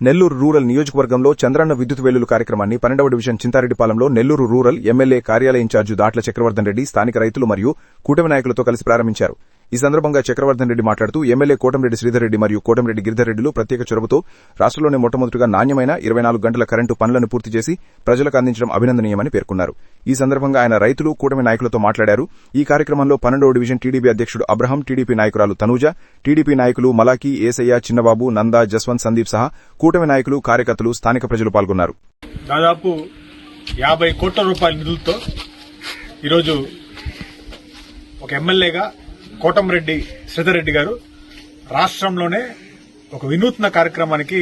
Nellore rural నియోజకవర్గంలో చంద్రన్న విద్యుత్ వేలులు కార్యక్రమాన్ని పన్నెండవ డివిజన్ చింతారెడ్డిపాలెంలో నెల్లూరు రూరల్ ఎమ్మెల్యే కార్యాలయ ఇన్ఛార్జి దాట్ల చక్రవర్ధన్ రెడ్డి స్థానిక రైతులు మరియు కూటమి నాయకులతో కలిసి ప్రారంభించారు. ఈ సందర్భంగా చక్రవర్ధన్ రెడ్డి మాట్లాడుతూ ఎమ్మెల్యే కోటంరెడ్డి శ్రీధర్ రెడ్డి మరియు కోటంరెడ్డి గిరిధర్ రెడ్డిలు ప్రత్యేక చొరవతో రాష్ట్రంలోనే మొట్టమొదటిగా నాణ్యమైన ఇరవై నాలుగు గంటల కరెంటు పనులను పూర్తి చేసి ప్రజలకు అందించడం అభినందనీయమని పేర్కొన్నారు. ఈ సందర్భంగా ఆయన రైతులు కూటమి నాయకులతో మాట్లాడారు. ఈ కార్యక్రమంలో పన్నెండో డివిజన్ టీడీపీ అధ్యక్షుడు అబ్రహం టీడీపీ నాయకురాలు తనూజ టీడీపీ నాయకులు మలాకి ఏసయ్య చిన్నబాబు నందా జస్వంత్ సందీప్ సహా కూటమి నాయకులు కార్యకర్తలు స్థానిక ప్రజలు పాల్గొన్నారు. దాదాపు యాభై కోట్ల రూపాయల నిధులతో ఈరోజు ఒక ఎమ్మెల్యేగా కోటంరెడ్డి శ్రీధర్రెడ్డి గారు రాష్ట్రంలోనే ఒక వినూత్న కార్యక్రమానికి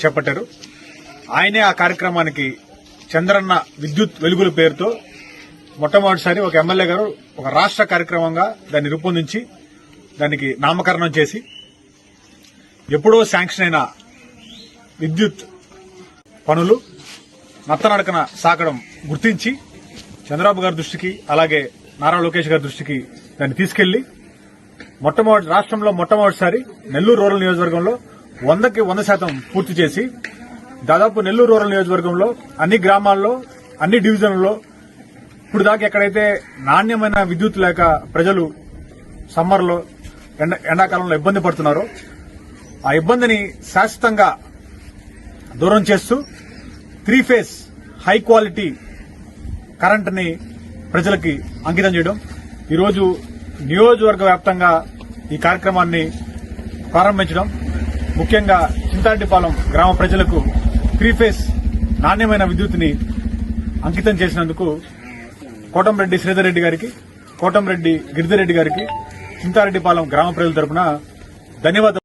చేపట్టారు. ఆయనే ఆ కార్యక్రమానికి చంద్రన్న విద్యుత్ వెలుగుల పేరుతో మొట్టమొదటిసారి ఒక ఎమ్మెల్యే గారు ఒక రాష్ట్ర కార్యక్రమంగా దాన్ని రూపొందించి దానికి నామకరణం చేసి ఎప్పుడో శాంక్షన్ అయిన విద్యుత్ పనులు నత్తనడకన సాగడం గుర్తించి చంద్రబాబు గారి దృష్టికి అలాగే నారా లోకేష్ గారి దృష్టికి దాన్ని తీసుకెళ్ళి మొట్టమొదటి రాష్ట్రంలో మొట్టమొదటిసారి నెల్లూరు రూరల్ నియోజకవర్గంలో వందకి వంద శాతం పూర్తి చేసి దాదాపు నెల్లూరు రూరల్ నియోజకవర్గంలో అన్ని గ్రామాల్లో అన్ని డివిజన్లలో ఇప్పుడు దాకా ఎక్కడైతే నాణ్యమైన విద్యుత్ లేక ప్రజలు సమ్మర్లో ఎండ ఎండాకాలంలో ఇబ్బంది పడుతున్నారో ఆ ఇబ్బందిని శాశ్వతంగా దూరం చేస్తూ త్రీ ఫేస్ హై క్వాలిటీ కరెంట్ని ప్రజలకి అంకితం చేయడం. ఈరోజు నియోజకవర్గ వ్యాప్తంగా ఈ కార్యక్రమాన్ని ప్రారంభించడం. ముఖ్యంగా చింతారెడ్డిపాలెం గ్రామ ప్రజలకు త్రీ ఫేస్ నాణ్యమైన విద్యుత్ని అంకితం చేసినందుకు కోటంరెడ్డి శ్రీధర్ రెడ్డి గారికి కోటంరెడ్డి గిరిధర్ రెడ్డి గారికి చింతారెడ్డిపాలెం గ్రామ ప్రజల తరపున ధన్యవాదాలు.